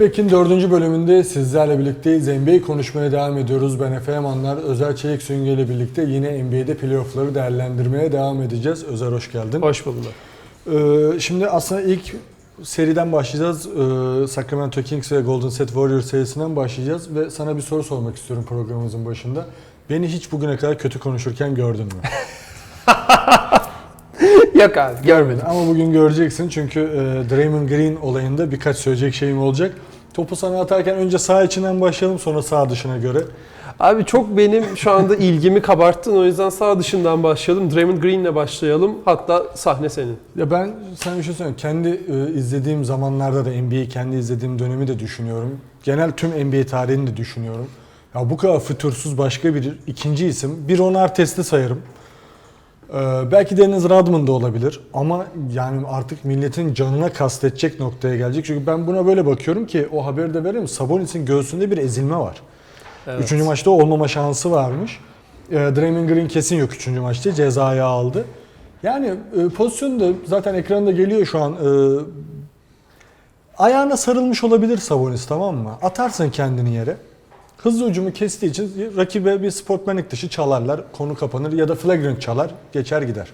Back'in dördüncü bölümünde sizlerle birlikteyiz. NBA konuşmaya devam ediyoruz. Ben Efe Yamanlar, Özer Çelik Süngü ile birlikte yine NBA'de playoff'ları değerlendirmeye devam edeceğiz. Özer hoş geldin. Hoş bulduk. Ee, şimdi aslında ilk seriden başlayacağız. Ee, Sacramento Kings ve Golden State Warriors serisinden başlayacağız. Ve sana bir soru sormak istiyorum programımızın başında. Beni hiç bugüne kadar kötü konuşurken gördün mü? Yok abi görmedim. Ama bugün göreceksin çünkü e, Draymond Green olayında birkaç söyleyecek şeyim olacak. Topu sana atarken önce sağ içinden başlayalım sonra sağ dışına göre. Abi çok benim şu anda ilgimi kabarttın o yüzden sağ dışından başlayalım. Draymond Green'le başlayalım. Hatta sahne senin. Ya ben sana bir şey söyleyeyim. Kendi e, izlediğim zamanlarda da NBA'yi kendi izlediğim dönemi de düşünüyorum. Genel tüm NBA tarihini de düşünüyorum. Ya bu kadar fütursuz başka bir ikinci isim. Bir Ron Artest'i sayarım. Ee, belki Dennis Rodman da olabilir ama yani artık milletin canına kastedecek noktaya gelecek. Çünkü ben buna böyle bakıyorum ki o haberi de vereyim. Sabonis'in göğsünde bir ezilme var. Evet. Üçüncü maçta olmama şansı varmış. E, Draymond Green kesin yok üçüncü maçta. Cezayı aldı. Yani e, pozisyon da zaten ekranda geliyor şu an. E, ayağına sarılmış olabilir Sabonis tamam mı? Atarsın kendini yere. Hızlı ucumu kestiği için rakibe bir sportmenlik dışı çalarlar. Konu kapanır ya da flagrant çalar. Geçer gider.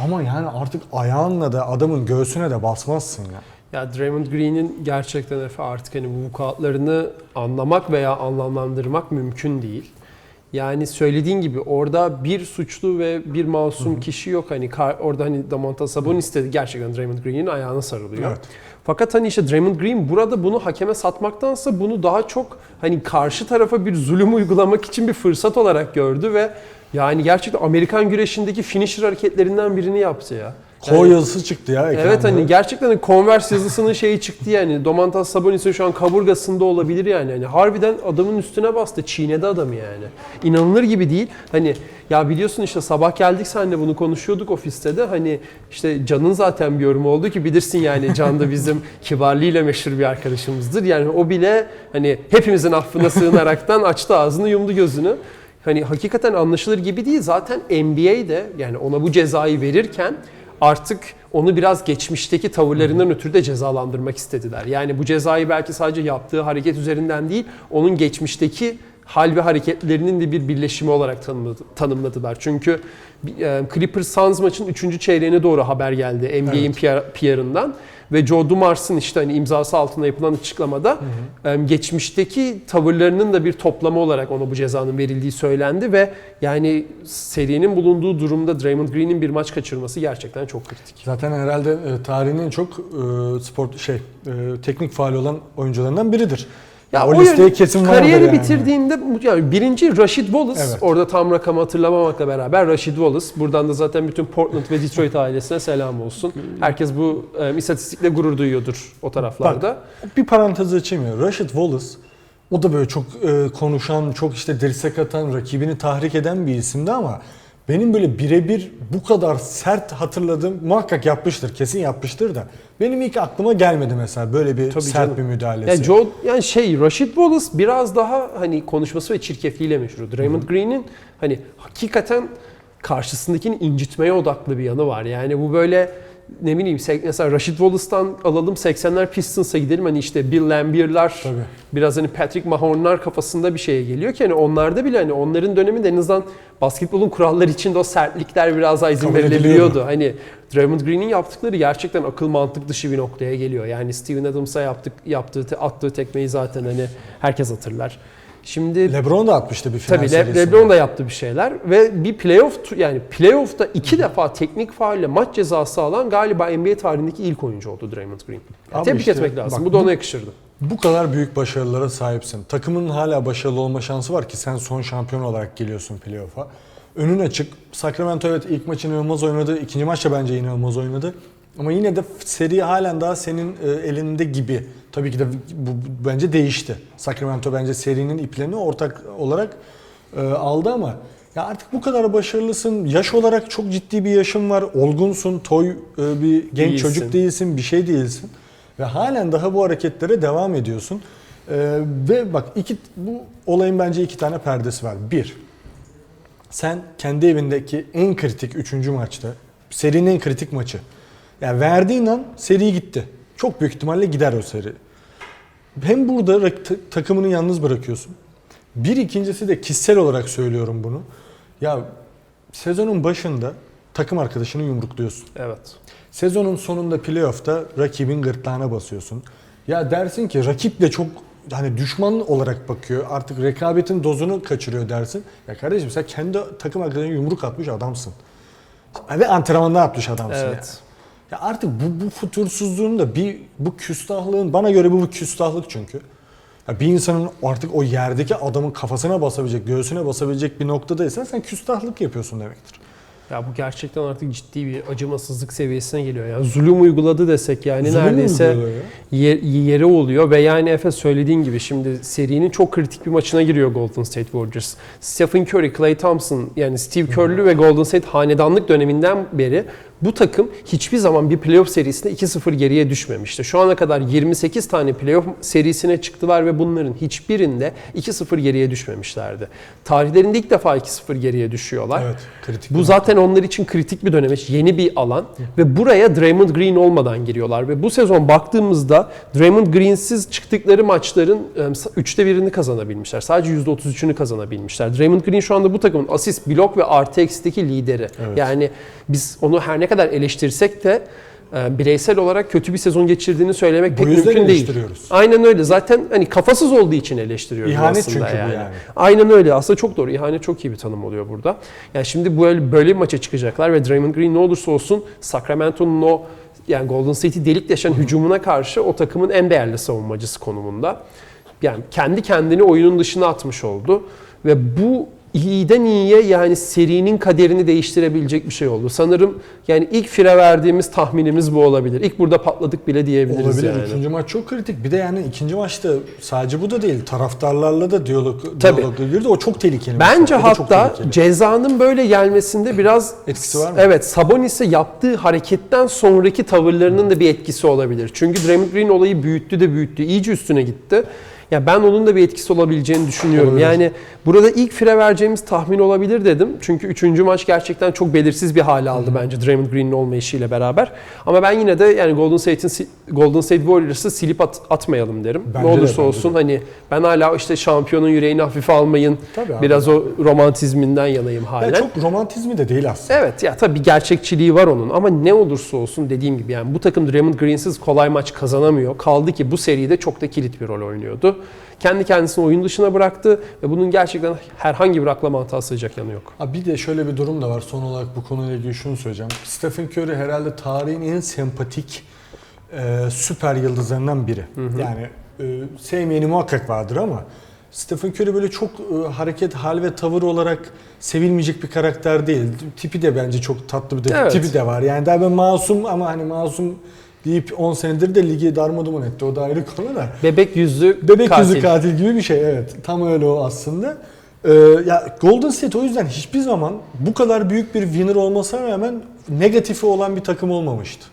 Ama yani artık ayağınla da adamın göğsüne de basmazsın ya. Ya Draymond Green'in gerçekten Efe artık hani bu vukuatlarını anlamak veya anlamlandırmak mümkün değil. Yani söylediğin gibi orada bir suçlu ve bir masum kişi yok. Hani orada hani Domantas Sabonis de gerçekten Draymond Green'in ayağına sarılıyor. Evet. Fakat hani işte Draymond Green burada bunu hakeme satmaktansa bunu daha çok hani karşı tarafa bir zulüm uygulamak için bir fırsat olarak gördü ve yani gerçekten Amerikan güreşindeki finisher hareketlerinden birini yaptı ya. Ko Yani- yazısı çıktı ya ekranda. Evet hani gerçekten hani Converse yazısının şeyi çıktı yani. Domantas Sabonis'in şu an kaburgasında olabilir yani. Hani harbiden adamın üstüne bastı. Çiğnedi adamı yani. İnanılır gibi değil. Hani ya biliyorsun işte sabah geldik seninle bunu konuşuyorduk ofiste de. Hani işte Can'ın zaten bir yorumu oldu ki bilirsin yani Can da bizim kibarlığıyla meşhur bir arkadaşımızdır. Yani o bile hani hepimizin affına sığınaraktan açtı ağzını yumdu gözünü. Hani hakikaten anlaşılır gibi değil. Zaten NBA'de yani ona bu cezayı verirken artık onu biraz geçmişteki tavırlarından ötürü de cezalandırmak istediler. Yani bu cezayı belki sadece yaptığı hareket üzerinden değil, onun geçmişteki hal ve hareketlerinin de bir birleşimi olarak tanımladı- tanımladılar. Çünkü e, Clippers Suns maçın 3. çeyreğine doğru haber geldi NBA'in PR, PR'ından ve Joe Dumars'ın işte hani imzası altında yapılan açıklamada e, geçmişteki tavırlarının da bir toplamı olarak ona bu cezanın verildiği söylendi ve yani serinin bulunduğu durumda Draymond Green'in bir maç kaçırması gerçekten çok kritik. Zaten herhalde e, tarihinin çok e, spor şey e, teknik faali olan oyuncularından biridir. Ya, o, listeye kesin Kariyeri yani. bitirdiğinde yani birinci Rashid Wallace Evet. orada tam rakamı hatırlamamakla beraber Rashid Wallace buradan da zaten bütün Portland ve Detroit ailesine selam olsun. Herkes bu e, istatistikle gurur duyuyordur o taraflarda. Bir parantez açayım ya. Rashid Wallace o da böyle çok e, konuşan, çok işte dirsek atan, rakibini tahrik eden bir isimdi ama benim böyle birebir bu kadar sert hatırladığım muhakkak yapmıştır, kesin yapmıştır da benim ilk aklıma gelmedi mesela böyle bir Tabii sert canım. bir müdahalesi. Yani Joe yani şey Rashid Wallace biraz daha hani konuşması ve çirkefliğiyle meşhur. Draymond Green'in hani hakikaten karşısındakini incitmeye odaklı bir yanı var. Yani bu böyle ne bileyim mesela Rashid Wallace'tan alalım 80'ler Pistons'a gidelim hani işte Bill Lambier'lar biraz hani Patrick Mahorn'lar kafasında bir şeye geliyor ki hani onlarda bile hani onların döneminde en azından basketbolun kuralları içinde o sertlikler biraz daha izin Kabul verilebiliyordu. Hani Draymond Green'in yaptıkları gerçekten akıl mantık dışı bir noktaya geliyor. Yani Steven Adams'a yaptık, yaptığı, attığı tekmeyi zaten hani herkes hatırlar. Şimdi LeBron da atmıştı bir final tabii Le-. LeBron da yaptı bir şeyler ve bir playoff yani playoff'ta iki defa teknik faulle maç cezası alan galiba NBA tarihindeki ilk oyuncu oldu Draymond Green. Yani Abi tebrik işte etmek lazım. bak bu da ona yakışırdı. Bu kadar büyük başarılara sahipsin. Takımın hala başarılı olma şansı var ki sen son şampiyon olarak geliyorsun playoff'a. Önün açık. Sacramento evet ilk maç inanılmaz oynadı. ikinci maçta bence inanılmaz oynadı. Ama yine de seri halen daha senin e, elinde gibi. Tabii ki de bu, bence değişti. Sacramento bence serinin iplerini ortak olarak e, aldı ama ya artık bu kadar başarılısın. Yaş olarak çok ciddi bir yaşın var. Olgunsun. Toy e, bir genç Değilsin. çocuk değilsin. Bir şey değilsin. Ve halen daha bu hareketlere devam ediyorsun. Ve bak iki bu olayın bence iki tane perdesi var. Bir, sen kendi evindeki en kritik üçüncü maçta, serinin en kritik maçı. Yani verdiğin an seri gitti. Çok büyük ihtimalle gider o seri. hem burada takımını yalnız bırakıyorsun. Bir ikincisi de kişisel olarak söylüyorum bunu. Ya sezonun başında takım arkadaşını yumrukluyorsun. Evet. Sezonun sonunda playoff'ta rakibin gırtlağına basıyorsun. Ya dersin ki rakip de çok hani düşman olarak bakıyor. Artık rekabetin dozunu kaçırıyor dersin. Ya kardeşim sen kendi takım arkadaşına yumruk atmış adamsın. Ve antrenmanda atmış adamsın Evet. yani. Ya artık bu, bu fütursuzluğun da bir bu küstahlığın bana göre bu bir küstahlık çünkü. Ya bir insanın artık o yerdeki adamın kafasına basabilecek, göğsüne basabilecek bir noktadaysan sen küstahlık yapıyorsun demektir. Ya bu gerçekten artık ciddi bir acımasızlık seviyesine geliyor. Yani zulüm uyguladı desek yani Zulüm neredeyse ya? yer, yeri oluyor ve yani Efe söylediğin gibi şimdi serinin çok kritik bir maçına giriyor Golden State Warriors. Stephen Curry, Klay Thompson yani Steve Kerr'lü ve Golden State hanedanlık döneminden beri bu takım hiçbir zaman bir playoff serisinde 2-0 geriye düşmemişti. Şu ana kadar 28 tane playoff serisine çıktılar ve bunların hiçbirinde 2-0 geriye düşmemişlerdi. Tarihlerinde ilk defa 2-0 geriye düşüyorlar. Evet, kritik. Bu zaten onlar için kritik bir dönemeç, yeni bir alan ve buraya Draymond Green olmadan giriyorlar ve bu sezon baktığımızda Draymond Green'siz çıktıkları maçların üçte birini kazanabilmişler. Sadece %33'ünü kazanabilmişler. Draymond Green şu anda bu takımın asist, blok ve artı eksideki lideri. Evet. Yani biz onu her ne kadar eleştirsek de e, bireysel olarak kötü bir sezon geçirdiğini söylemek Bu pek mümkün değil. Aynen öyle. Zaten hani kafasız olduğu için eleştiriyoruz İhanet aslında çünkü bu yani. yani. Aynen öyle. Aslında çok doğru. İhanet çok iyi bir tanım oluyor burada. Yani şimdi böyle böyle bir maça çıkacaklar ve Draymond Green ne olursa olsun Sacramento'nun o yani Golden State'i delik deşen hücumuna karşı o takımın en değerli savunmacısı konumunda. Yani kendi kendini oyunun dışına atmış oldu ve bu iyiden iyiye yani serinin kaderini değiştirebilecek bir şey oldu. Sanırım yani ilk fire verdiğimiz tahminimiz bu olabilir. İlk burada patladık bile diyebiliriz Olabilir. yani. İkinci maç çok kritik. Bir de yani ikinci maçta sadece bu da değil. Taraftarlarla da diyalog, Tabii. diyalogla girdi. O çok tehlikeli. Bence mesela. Hatta cezanın böyle gelmesinde biraz Etkisi var mı? Evet, Sabonis'e yaptığı hareketten sonraki tavırlarının da bir etkisi olabilir. Çünkü Draymond Green olayı büyüttü de büyüttü. iyice üstüne gitti. Ya ben onun da bir etkisi olabileceğini düşünüyorum. Olabilir. Yani burada ilk fire vereceğimiz tahmin olabilir dedim. Çünkü üçüncü maç gerçekten çok belirsiz bir hale aldı bence Draymond Green'in olmayışıyla beraber. Ama ben yine de yani Golden State'in Golden State Warriors'ı silip at- atmayalım derim. Bence ne de, olursa bence olsun de. hani ben hala işte şampiyonun yüreğini hafife almayın. Tabii abi. Biraz o romantizminden yanayım halen. Ya çok romantizmi de değil aslında. Evet ya tabii gerçekçiliği var onun ama ne olursa olsun dediğim gibi yani bu takım Draymond Green'siz kolay maç kazanamıyor. Kaldı ki bu seride çok da kilit bir rol oynuyordu. Kendi kendisini oyun dışına bıraktı ve bunun gerçekten herhangi bir aklama hata sığacak yanı yok. Ha bir de şöyle bir durum da var. Son olarak bu konuyla ilgili şunu söyleyeceğim. Stephen Curry herhalde tarihin en sempatik e, süper yıldızlarından biri. Yani e, sevmeyeni muhakkak vardır ama Stephen Curry böyle çok e, hareket, hal ve tavır olarak sevilmeyecek bir karakter değil. Tipi de bence çok tatlı bir de, Evet. tipi de var. Yani daha ben masum ama hani masum deyip 10 senedir de ligi darmaduman etti. O da ayrı konu da. Bebek yüzlü Bebek katil. yüzü katil gibi bir şey evet. Tam öyle o aslında. Ee, ya Golden State o yüzden hiçbir zaman bu kadar büyük bir winner olmasına rağmen negatifi olan bir takım olmamıştı.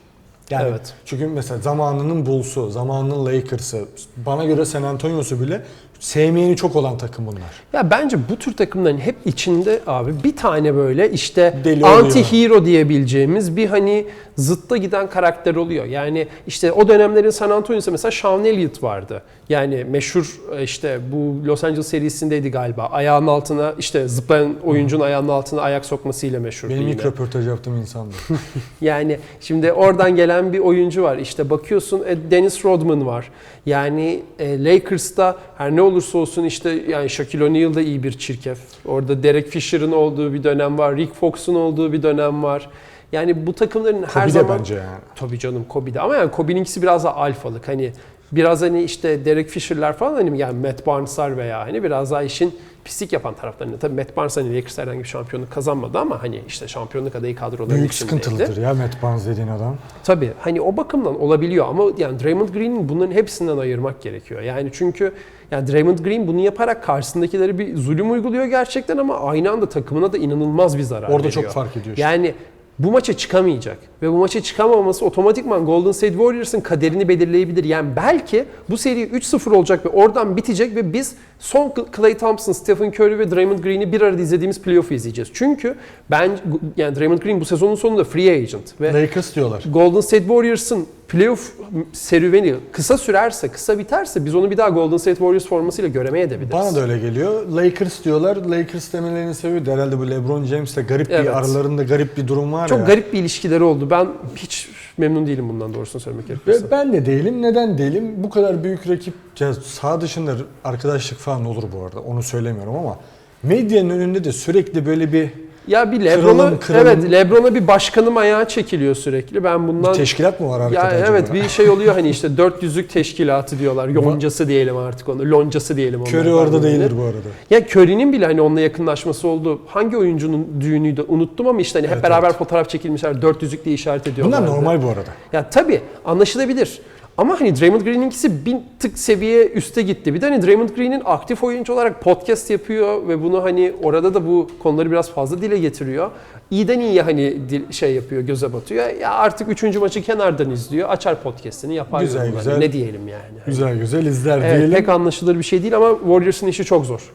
Yani Evet. çünkü mesela zamanının Bulls'u, zamanının Lakers'ı, bana göre San Antonio'su bile sevmeyeni çok olan takım bunlar. Ya bence bu tür takımların hep içinde abi bir tane böyle işte Deli anti-hero diyebileceğimiz bir hani zıtta giden karakter oluyor. Yani işte o dönemlerin San Antonio'su mesela Sean Elliott vardı. Yani meşhur e, işte bu Los Angeles serisindeydi galiba. Ayağının altına işte zıplayan oyuncunun ayağının altına ayak sokmasıyla meşhur. Benim ilk röportaj yaptığım insandı. Yani şimdi oradan gelen bir oyuncu var. İşte bakıyorsun e, Dennis Rodman var. Yani e, Lakers'ta her ne olursa olsun işte yani Shaquille O'Neal da iyi bir çirkef. Orada Derek Fisher'ın olduğu bir dönem var. Rick Fox'un olduğu bir dönem var. Yani bu takımların her Kobe de zaman bence yani. Tabii canım Kobe'de ama yani Kobe'ninkisi biraz da alfalık. Hani biraz hani işte Derek Fisher'lar falan hani yani Matt Barnes'lar veya hani biraz daha işin pislik yapan taraflarını. Tabii Matt Barnes hani Lakers herhangi bir şampiyonluk kazanmadı ama hani işte şampiyonluk adayı kadroların Büyük sıkıntılıdır ya Matt Barnes dediğin adam. Tabii hani o bakımdan olabiliyor ama yani Draymond Green'in bunların hepsinden ayırmak gerekiyor. Yani çünkü yani Draymond Green bunu yaparak karşısındakileri bir zulüm uyguluyor gerçekten ama aynı anda takımına da inanılmaz bir zarar Orada veriyor. çok fark ediyor işte. Yani bu maça çıkamayacak ve bu maça çıkamaması otomatikman Golden State Warriors'ın kaderini belirleyebilir. Yani belki bu seri 3-0 olacak ve oradan bitecek ve biz son Klay Thompson, Stephen Curry ve Draymond Green'i bir arada izlediğimiz playoff izleyeceğiz. Çünkü ben yani Draymond Green bu sezonun sonunda free agent ve Lakers diyorlar. Golden State Warriors'ın playoff serüveni kısa sürerse, kısa biterse biz onu bir daha Golden State Warriors formasıyla göremeye de biliriz. Bana da öyle geliyor. Lakers diyorlar. Lakers demelerinin sebebi de herhalde bu LeBron James'le garip Evet. bir aralarında garip bir durum var Çok ya. garip bir ilişkileri oldu. Ben hiç memnun değilim bundan doğrusunu söylemek gerekirse. Ben de değilim. Neden değilim? Bu kadar büyük rakip, ya sağ dışında arkadaşlık falan olur bu arada. Onu söylemiyorum ama medyanın önünde de sürekli böyle bir Ya bir kıralım. evet LeBron'a bir başkanım ayağı çekiliyor sürekli. Ben bundan teşkilat mı var arkada ya evet bir şey oluyor hani işte 400'lük teşkilatı diyorlar. Yoncası diyelim artık onu. Loncası diyelim onlara. Curry orada değildir bu arada. Ya Curry'nin bile hani onunla yakınlaşması oldu. Hangi oyuncunun düğünüydü unuttum ama işte hani hep Evet, beraber fotoğraf çekilmişler. 400'lük diye işaret ediyorlar. Bunlar normal bu arada. Ya tabii anlaşılabilir. Ama hani Draymond Green'inkisi bin tık seviye üste gitti. Bir de hani Draymond Green'in aktif oyuncu olarak podcast yapıyor ve bunu hani orada da bu konuları biraz fazla dile getiriyor. İyiden iyiye hani şey yapıyor, göze batıyor. Ya artık üçüncü maçı kenardan izliyor. Açar podcast'ini yapar Güzel, yorumlarını. güzel. Ne diyelim yani. Güzel güzel izler Evet, diyelim. pek anlaşılır bir şey değil ama Warriors'ın işi çok zor.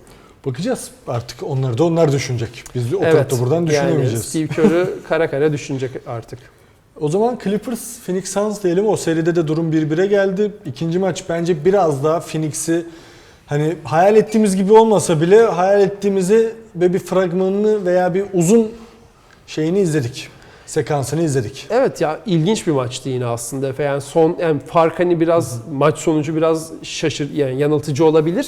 Bakacağız artık onları da onlar düşünecek. Biz de evet. oturup da buradan Yani düşünemeyeceğiz. Steve Kerr'ı kara kara düşünecek artık. O zaman Clippers Phoenix Suns diyelim. O seride de durum 1-1'e geldi. İkinci maç bence biraz daha Phoenix'i hani hayal ettiğimiz gibi olmasa bile hayal ettiğimizi ve bir fragmanını veya bir uzun şeyini izledik. Sekansını izledik. Evet ya ilginç bir maçtı yine aslında. Yani son yani fark hani biraz maç sonucu biraz şaşır yani yanıltıcı olabilir.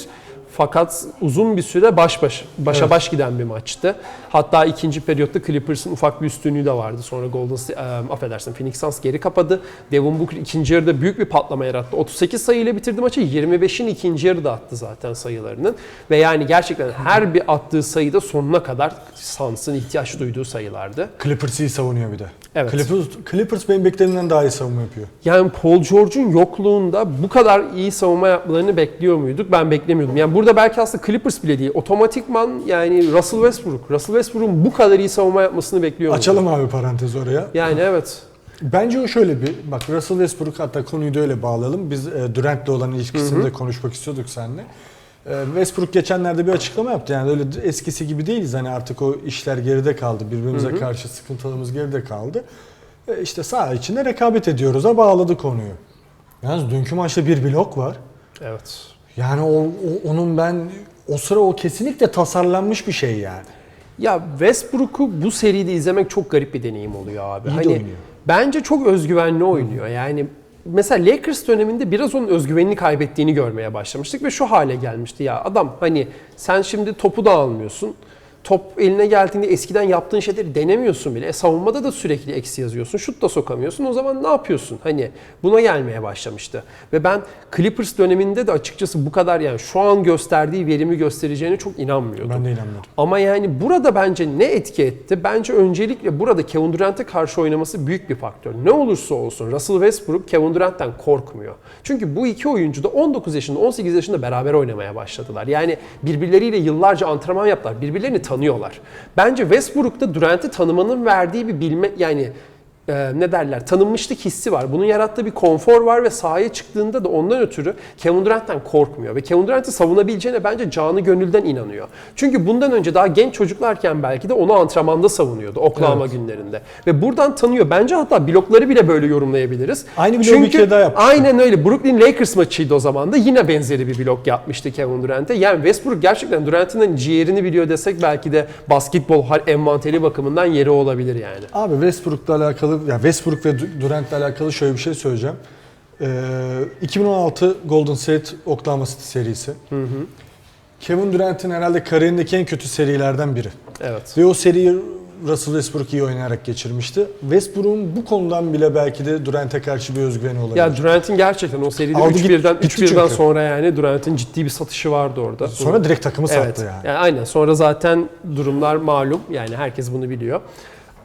Fakat uzun bir süre baş baş başa Evet. baş giden bir maçtı. Hatta ikinci periyotta Clippers'ın ufak bir üstünlüğü de vardı. Sonra Golden State, e, affedersin Phoenix Suns geri kapadı. Devin Booker ikinci yarıda büyük bir patlama yarattı. 38 sayıyla bitirdi maçı. 25'in ikinci yarıda attı zaten sayılarının. Ve yani gerçekten her bir attığı sayıda sonuna kadar Suns'ın ihtiyaç duyduğu sayılardı. Clippers iyi savunuyor bir de. Evet. Clippers, Clippers benim beklediğimden daha iyi savunma yapıyor. Yani Paul George'un yokluğunda bu kadar iyi savunma yapmalarını bekliyor muyduk? Ben beklemiyordum. Yani burada belki aslında Clippers bile değil. Otomatikman yani Russell Westbrook. Russell Westbrook'un bu kadar iyi savunma yapmasını bekliyor muyduk? Açalım abi parantez oraya. Yani evet. Bence o şöyle bir, bak Russell Westbrook hatta konuyu da öyle bağlayalım. Biz e, Durant'le olan ilişkisini de konuşmak istiyorduk seninle. E, Westbrook geçenlerde bir açıklama yaptı. Yani öyle eskisi gibi değiliz. Hani artık o işler geride kaldı. Birbirimize karşı sıkıntılarımız geride kaldı. E, işte saha içinde rekabet ediyoruz. Ha bağladı konuyu. Yalnız dünkü maçta bir blok var. Evet. Yani o, o- onun ben o sıra o kesinlikle tasarlanmış bir şey yani. Ya Westbrook'u bu seride izlemek çok garip bir deneyim oluyor abi. İyi hani oynuyor. bence çok özgüvenli oynuyor. Yani mesela Lakers döneminde biraz onun özgüvenini kaybettiğini görmeye başlamıştık ve şu hale gelmişti ya adam hani sen şimdi topu da almıyorsun. Top eline geldiğinde eskiden yaptığın şeyleri denemiyorsun bile. E, savunmada da sürekli eksi yazıyorsun. Şut da sokamıyorsun. O zaman ne yapıyorsun? Hani buna gelmeye başlamıştı. Ve ben Clippers döneminde de açıkçası bu kadar yani şu an gösterdiği verimi göstereceğine çok inanmıyordum. Ben de inanmıyorum. Ama yani burada bence ne etki etti? Bence öncelikle burada Kevin Durant'e karşı oynaması büyük bir faktör. Ne olursa olsun Russell Westbrook Kevin Durant'ten korkmuyor. Çünkü bu iki oyuncu da 19 yaşında 18 yaşında beraber oynamaya başladılar. Yani birbirleriyle yıllarca antrenman yaptılar. Birbirlerini tanıyorlar. Bence Westbrook'ta Durant'i tanımanın verdiği bir bilme yani e, ne derler tanınmışlık hissi var. Bunun yarattığı bir konfor var ve sahaya çıktığında da ondan ötürü Kevin Durant'ten korkmuyor. Ve Kevin Durant'i savunabileceğine bence canı gönülden inanıyor. Çünkü bundan önce daha genç çocuklarken belki de onu antrenmanda savunuyordu Oklahoma Evet. günlerinde. Ve buradan tanıyor. Bence hatta blokları bile böyle yorumlayabiliriz. Aynı bloğu bir kere daha yapmıştı. Aynen öyle. Brooklyn Lakers maçıydı o zaman da yine benzeri bir blok yapmıştı Kevin Durant'e. Yani Westbrook gerçekten Durant'in hani ciğerini biliyor desek belki de basketbol envanteri bakımından yeri olabilir yani. Abi Westbrook'la alakalı, ya Westbrook ve Durant'la alakalı şöyle bir şey söyleyeceğim. Ee, 2016 Golden State Oklahoma City serisi. Kevin Durant'in herhalde kariyerindeki en kötü serilerden biri. Evet. Ve o seriyi Russell Westbrook iyi oynayarak geçirmişti. Westbrook'un bu konudan bile belki de Durant'e karşı bir özgüveni olabilir. Ya Durant'in gerçekten o seride Aldı git- 3-1'den gitti 3-1'den çünkü. sonra yani Durant'in ciddi bir satışı vardı orada. Sonra direkt takımı evet. sattı yani. yani. Aynen. Sonra zaten durumlar malum. Yani herkes bunu biliyor.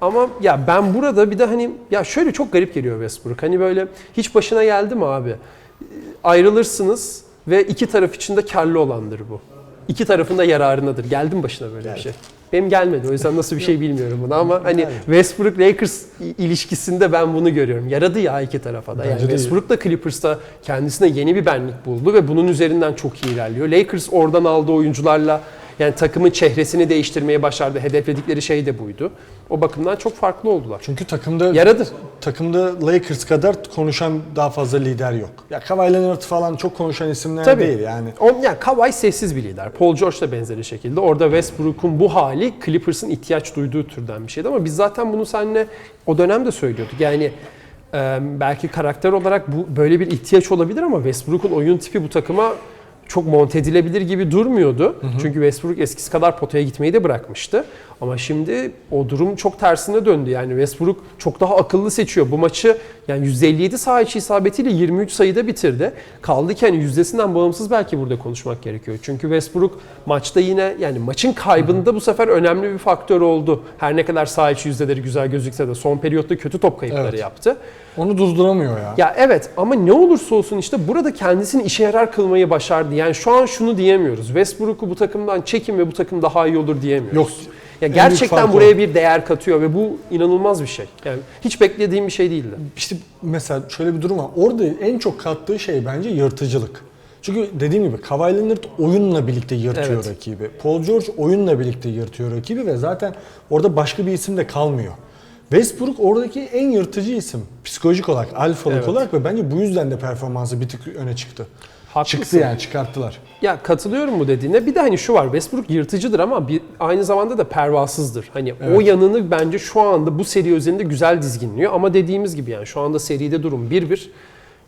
Ama ya ben burada bir de hani ya şöyle çok garip geliyor Westbrook. Hani böyle hiç başına geldi mi abi? Ayrılırsınız ve iki taraf için de karlı olandır bu. İki tarafın da yararınadır. Geldi mi başına böyle bir şey? Benim gelmedi. O yüzden nasıl bir şey bilmiyorum bunu ama hani. Westbrook Lakers ilişkisinde ben bunu görüyorum. Yaradı ya iki tarafa da. Yani. Westbrook da Clippers'ta kendisine yeni bir benlik buldu ve bunun üzerinden çok iyi ilerliyor. Lakers oradan aldığı oyuncularla Yani takımın çehresini değiştirmeyi başardı. Hedefledikleri şey de buydu. O bakımdan çok farklı oldular. Çünkü takımda Yaradı. takımda Lakers kadar konuşan daha fazla lider yok. Ya Kawhi Leonard falan çok konuşan isimler Tabii. değil yani. On, yani Kawhi sessiz bir lider. Paul George da benzeri şekilde. Orada Westbrook'un bu hali Clippers'ın ihtiyaç duyduğu türden bir şeydi ama biz zaten bunu seninle o dönemde söylüyorduk. Yani belki karakter olarak bu böyle bir ihtiyaç olabilir ama Westbrook'un oyun tipi bu takıma çok monte edilebilir gibi durmuyordu. Çünkü Westbrook eskisi kadar potaya gitmeyi de bırakmıştı. Ama şimdi o durum çok tersine döndü. Yani Westbrook çok daha akıllı seçiyor. Bu maçı yani 157 saha içi isabetiyle 23 sayıda bitirdi. Kaldı ki hani yüzdesinden bağımsız belki burada konuşmak gerekiyor. Çünkü Westbrook maçta yine yani maçın kaybında bu sefer önemli bir faktör oldu. Her ne kadar saha içi yüzdeleri güzel gözükse de son periyotta kötü top kayıpları Evet. yaptı. Onu durduramıyor ya. Ya evet ama ne olursa olsun işte burada kendisini işe yarar kılmayı başardı. Yani şu an şunu diyemiyoruz. Westbrook'u bu takımdan çekin ve bu takım daha iyi olur diyemiyoruz. Yok. Ya gerçekten buraya o. bir değer katıyor ve bu inanılmaz bir şey. Yani hiç beklediğim bir şey değildi. İşte mesela şöyle bir durum var. Orada en çok kattığı şey bence yırtıcılık. Çünkü dediğim gibi Kawhi Leonard oyunla birlikte yırtıyor Evet. rakibi. Paul George oyunla birlikte yırtıyor rakibi ve zaten orada başka bir isim de kalmıyor. Westbrook oradaki en yırtıcı isim. Psikolojik olarak, alfalık Evet. olarak ve bence bu yüzden de performansı bir tık öne çıktı. Haklısın. Çıktı yani çıkarttılar. Ya katılıyorum bu dediğine. Bir de hani şu var. Westbrook yırtıcıdır ama bir, aynı zamanda da pervasızdır. Hani o Evet. yanını bence şu anda bu seri üzerinde güzel dizginliyor. Ama dediğimiz gibi yani şu anda seride durum 1-1.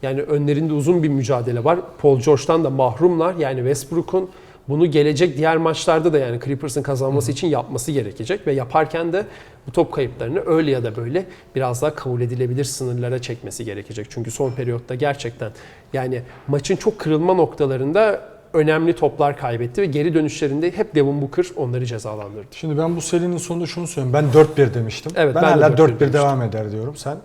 Yani önlerinde uzun bir mücadele var. Paul George'dan da mahrumlar. Yani Westbrook'un bunu gelecek diğer maçlarda da yani Clippers'ın kazanması için yapması gerekecek ve yaparken de bu top kayıplarını öyle ya da böyle biraz daha kabul edilebilir sınırlara çekmesi gerekecek. Çünkü son periyotta gerçekten yani maçın çok kırılma noktalarında önemli toplar kaybetti ve geri dönüşlerinde hep Devin Booker onları cezalandırdı. Şimdi ben bu serinin sonunda şunu söylüyorum. Ben 4-1 demiştim. Evet, ben, ben de hala 4-1 4-1 demiştim. devam eder diyorum. Sen?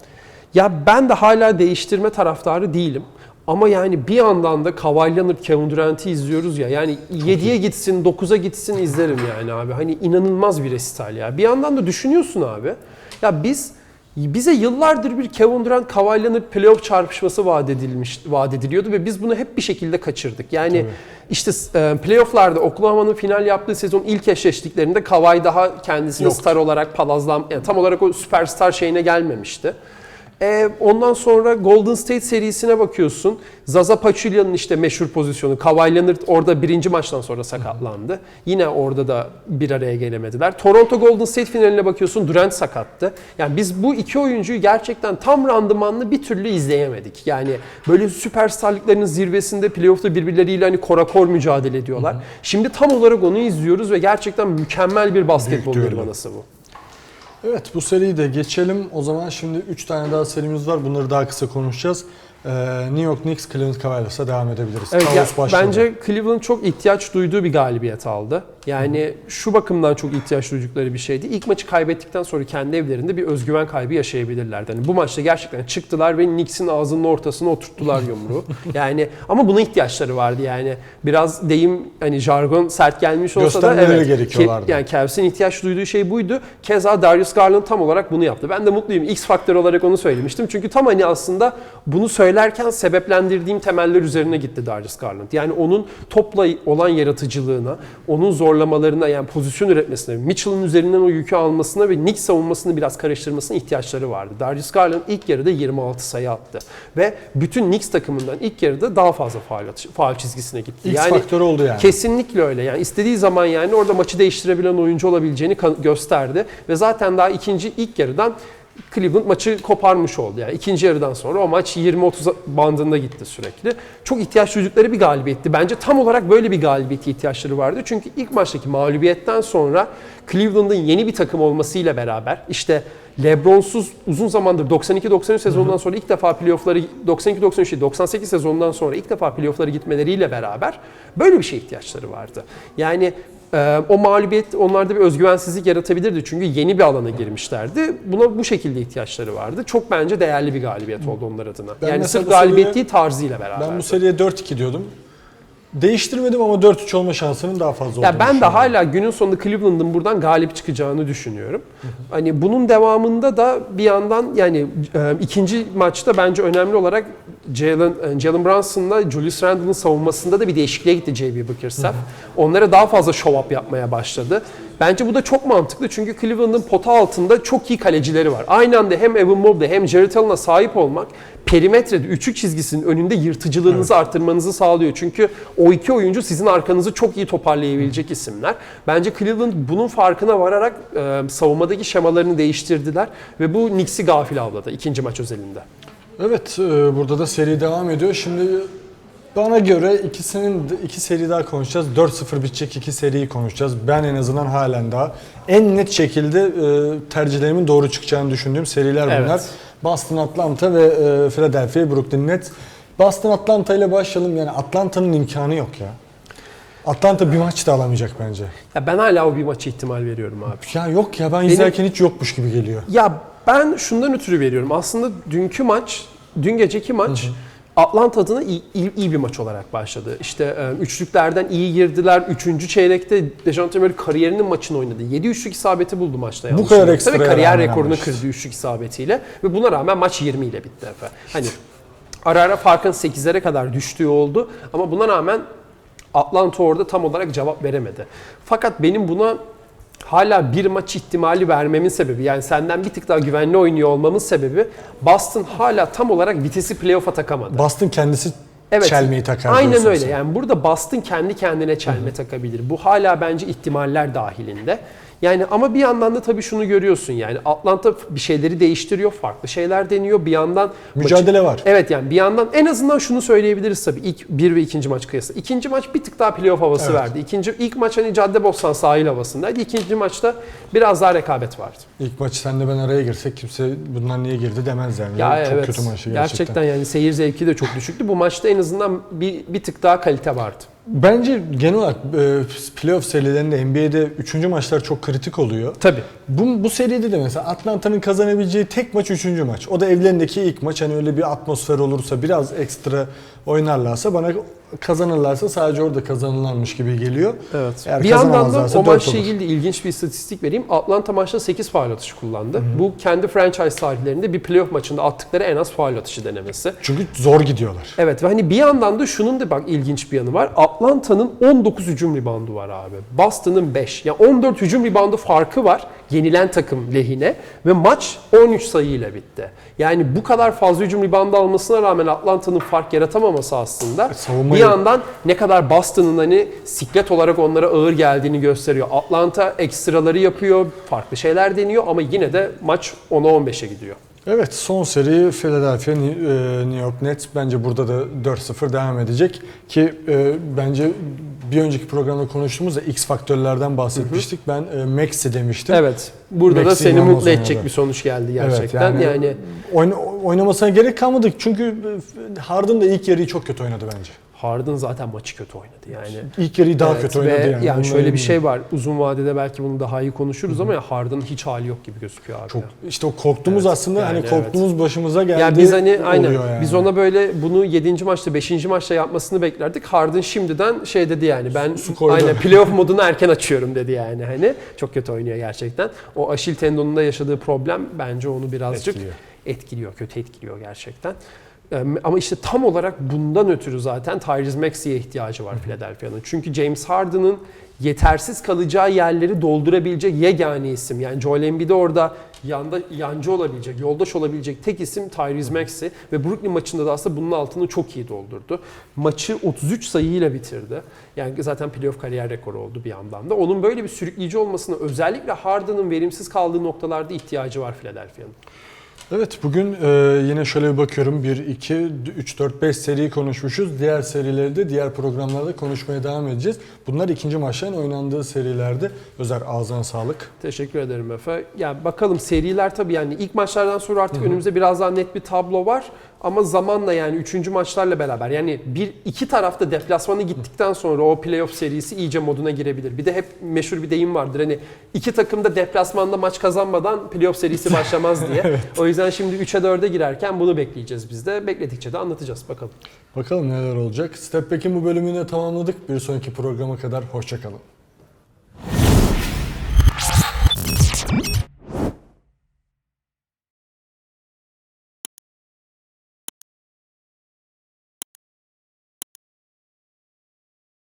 Ya ben de hala değiştirme taraftarı değilim. Ama yani bir yandan da Leonard, Kevin Durant'i izliyoruz ya. Yani 7'ye gitsin, 9'a gitsin izlerim yani abi. Hani inanılmaz bir resital ya. Bir yandan da düşünüyorsun abi. Ya biz bize yıllardır bir Kevin Durant, Leonard playoff çarpışması vaat edilmiş, vaat ediliyordu ve biz bunu hep bir şekilde kaçırdık. Yani işte e, playoff'larda Oklahoma'nın final yaptığı sezon ilk eşleştiklerinde Kawhi daha kendisini Yoktu. star olarak palazlan, yani tam olarak o süperstar şeyine gelmemişti. E, ondan sonra Golden State serisine bakıyorsun. Zaza Pachulia'nın işte meşhur pozisyonu. Kawhi Leonard orada birinci maçtan sonra sakatlandı. Yine orada da bir araya gelemediler. Toronto Golden State finaline bakıyorsun. Durant sakattı. Yani biz bu iki oyuncuyu gerçekten tam randımanlı bir türlü izleyemedik. Yani böyle süperstarlıklarının zirvesinde playoff'ta birbirleriyle hani korakor mücadele ediyorlar. Şimdi tam olarak onu izliyoruz ve gerçekten mükemmel bir basketbol nirvanası bu. Evet bu seriyi de geçelim. O zaman şimdi 3 tane daha serimiz var. Bunları daha kısa konuşacağız. Ee, New York Knicks, Cleveland Cavaliers'a devam edebiliriz. Evet, ya, başladı. bence Cleveland çok ihtiyaç duyduğu bir galibiyet aldı. Yani şu bakımdan çok ihtiyaç duydukları bir şeydi. İlk maçı kaybettikten sonra kendi evlerinde bir özgüven kaybı yaşayabilirlerdi. Yani bu maçta gerçekten çıktılar ve Knicks'in ağzının ortasına oturttular yumruğu. yani ama buna ihtiyaçları vardı yani. Biraz deyim hani jargon sert gelmiş olsa da evet. gerekiyorlardı. Ki- yani Cavs'in ihtiyaç duyduğu şey buydu. Keza Darius Garland tam olarak bunu yaptı. Ben de mutluyum. X faktör olarak onu söylemiştim. Çünkü tam hani aslında bunu söylerken sebeplendirdiğim temeller üzerine gitti Darius Garland. Yani onun topla olan yaratıcılığına, onun zorlamalarına yani pozisyon üretmesine, Mitchell'ın üzerinden o yükü almasına ve Nick savunmasını biraz karıştırmasına ihtiyaçları vardı. Darius Garland ilk yarıda 26 sayı attı. Ve bütün Knicks takımından ilk yarıda daha fazla faal, faal çizgisine gitti. X faktörü oldu yani. Kesinlikle öyle. Yani istediği zaman yani orada maçı değiştirebilen oyuncu olabileceğini gösterdi ve zaten daha ikinci ilk yarıdan Cleveland maçı koparmış oldu. Yani ikinci yarıdan sonra o maç 20-30 bandında gitti sürekli. Çok ihtiyaç duydukları bir galibiyetti. Bence tam olarak böyle bir galibiyete ihtiyaçları vardı. Çünkü ilk maçtaki mağlubiyetten sonra Cleveland'ın yeni bir takım olmasıyla beraber işte LeBron'suz uzun zamandır 92-93 sezonundan sonra ilk defa playoff'ları 92-93 değil, 98 sezonundan sonra ilk defa playoff'ları gitmeleriyle beraber böyle bir şeye ihtiyaçları vardı. Yani o mağlubiyet onlarda bir özgüvensizlik yaratabilirdi çünkü yeni bir alana girmişlerdi. Buna bu şekilde ihtiyaçları vardı. Çok bence değerli bir galibiyet oldu onlar adına. Ben yani sırf galibiyet değil tarzıyla beraber. Ben bu seriye 4-2 diyordum. Değiştirmedim ama 4-3 olma şansının daha fazla olduğunu Ya ben de düşünüyorum. hala günün sonunda Cleveland'ın buradan galip çıkacağını düşünüyorum. Hani bunun devamında da bir yandan yani e, ikinci maçta bence önemli olarak Jalen e, Jalen Brunson'la Julius Randle'ın savunmasında da bir değişikliğe gitti J.B. Bickerstaff. Onlara daha fazla show up yapmaya başladı. Bence bu da çok mantıklı çünkü Cleveland'ın pota altında çok iyi kalecileri var. Aynı anda hem Evan Mobley hem Jarrett Allen'a sahip olmak perimetrede üçlük çizgisinin önünde yırtıcılığınızı arttırmanızı sağlıyor. Çünkü o iki oyuncu sizin arkanızı çok iyi toparlayabilecek isimler. Bence Cleveland bunun farkına vararak e, savunmadaki şemalarını değiştirdiler ve bu Knicks'i gafil avladı ikinci maç özelinde. Evet, e, burada da seri devam ediyor. Şimdi bana göre ikisinin iki seri daha konuşacağız. 4-0 bitecek iki seriyi konuşacağız. Ben en azından halen daha en net şekilde e, tercihlerimin doğru çıkacağını düşündüğüm seriler bunlar. Evet. Boston Atlanta ve e, Philadelphia Brooklyn Nets. Boston Atlanta ile başlayalım. Yani Atlanta'nın imkanı yok ya. Atlanta bir maç da alamayacak bence. Ya ben hala o bir maçı ihtimal veriyorum abi. Ya yok ya ben izlerken hiç yokmuş gibi geliyor. Ya ben şundan ötürü veriyorum. Aslında dünkü maç, dün geceki maç Atlanta adına iyi, iyi, iyi bir maç olarak başladı. İşte e, üçlüklerden iyi girdiler. Üçüncü çeyrekte Dejounte Murray kariyerinin maçını oynadı. 7 üçlük isabeti buldu maçta. yanlış kadar ekstraya Ve kariyer rekorunu kırdı üçlük isabetiyle. Ve buna rağmen maç 20 ile bitti efendim. Hani ara ara farkın 8'lere kadar düştüğü oldu. Ama buna rağmen Atlanta orada tam olarak cevap veremedi. Fakat benim buna hala bir maç ihtimali vermemin sebebi yani senden bir tık daha güvenli oynuyor olmamın sebebi Boston hala tam olarak vitesi playoff'a takamadı. Boston kendisi Evet. çelmeyi takar Aynen öyle. sen. Yani burada Boston kendi kendine çelme takabilir. Bu hala bence ihtimaller dahilinde. Yani ama bir yandan da tabii şunu görüyorsun yani Atlanta bir şeyleri değiştiriyor, farklı şeyler deniyor. Bir yandan Mücadele var. Evet yani bir yandan en azından şunu söyleyebiliriz tabii ilk bir ve ikinci maç kıyasla. İkinci maç bir tık daha playoff havası Evet. verdi. İkinci ilk maç hani Caddebostan sahil havasındaydı. İkinci maçta biraz daha rekabet vardı. İlk maçı senle ben araya girsek kimse bunlar niye girdi demez yani. Ya Çok evet. kötü maçtı gerçekten. gerçekten. yani seyir zevki de çok düşüktü. Bu maçta en azından bir, bir tık daha kalite vardı. Bence genel olarak e, playoff serilerinde NBA'de 3. maçlar çok kritik oluyor. Tabii. Bu, bu seride de mesela Atlanta'nın kazanabileceği tek maç 3. maç. O da evlerindeki ilk maç. Hani öyle bir atmosfer olursa biraz ekstra oynarlarsa bana kazanırlarsa sadece orada kazanırlarmış gibi geliyor. Evet. Eğer bir yandan da o maçla ilgili ilginç bir istatistik vereyim. Atlanta maçta 8 faul atışı kullandı. Bu kendi franchise tarihlerinde bir playoff maçında attıkları en az faul atışı denemesi. Çünkü zor gidiyorlar. Evet ve hani bir yandan da şunun da bak ilginç bir yanı var. Atlanta'nın 19 hücum reboundu var abi. Boston'ın 5. Yani 14 hücum reboundu farkı var yenilen takım lehine ve maç 13 sayıyla bitti. Yani bu kadar fazla hücum reboundu almasına rağmen Atlanta'nın fark yaratamaması aslında E, savunmayı- bir yandan ne kadar Boston'ın hani siklet olarak onlara ağır geldiğini gösteriyor. Atlanta ekstraları yapıyor, farklı şeyler deniyor ama yine de maç 10'a 15'e gidiyor. Evet son seri Philadelphia New e, New York Nets bence burada da 4-0 devam edecek ki e, bence bir önceki programda konuştuğumuzda X faktörlerden bahsetmiştik. Ben e, Maxi demiştim. Evet. Burada da Maxi seni inanılmaz mutlu edecek oynadı. bir sonuç geldi Evet, gerçekten. yani, oyna- oynamasına gerek kalmadı çünkü e, Harden da ilk yarıyı çok kötü oynadı bence. Harden zaten maçı kötü oynadı yani. İlk yarıyı daha Evet kötü oynadı yani. Onunla şöyle bir eminim. şey var. Uzun vadede belki bunu daha iyi konuşuruz ama ya Harden'ın hiç hali yok gibi gözüküyor abi. çok ya. işte o korktuğumuz Evet, aslında yani hani korktuğumuz başımıza geldi. Ya biz hani aynen yani. biz ona böyle bunu 7. maçta 5. maçta yapmasını beklerdik. Harden şimdiden şey dedi yani ben Su koydu. aynen playoff modunu erken açıyorum dedi yani hani çok kötü oynuyor gerçekten. O aşil tendonunda yaşadığı problem bence onu birazcık Etkiliyor. etkiliyor, kötü etkiliyor gerçekten. Ama işte tam olarak bundan ötürü zaten Tyrese Maxey'e ihtiyacı var Philadelphia'nın. Çünkü James Harden'ın yetersiz kalacağı yerleri doldurabilecek yegane isim. Yani Joel Embiid'e orada yanda yancı olabilecek, yoldaş olabilecek tek isim Tyrese Maxey ve Brooklyn maçında da aslında bunun altını çok iyi doldurdu. Maçı 33 sayıyla bitirdi. Yani zaten playoff kariyer rekoru oldu bir yandan da. Onun böyle bir sürükleyici olmasına özellikle Harden'ın verimsiz kaldığı noktalarda ihtiyacı var Philadelphia'nın. Evet bugün e, yine şöyle bir bakıyorum. 1, 2, 3, 4, 5 seriyi konuşmuşuz. Diğer serileri de diğer programlarda konuşmaya devam edeceğiz. Bunlar ikinci maçların oynandığı serilerde. Özer ağzına sağlık. Teşekkür ederim Efe. Ya bakalım seriler tabii yani ilk maçlardan sonra artık önümüzde biraz daha net bir tablo var. Ama zamanla yani üçüncü maçlarla beraber yani bir iki tarafta deplasmanı gittikten sonra o playoff serisi iyice moduna girebilir. Bir de hep meşhur bir deyim vardır hani iki takım da deplasmanda maç kazanmadan playoff serisi başlamaz diye. O yüzden yüzden şimdi 3'e 4'e girerken bunu bekleyeceğiz biz de. Bekledikçe de anlatacağız bakalım. Bakalım neler olacak. Step Back'in bu bölümünü tamamladık. Bir sonraki programa kadar hoşçakalın.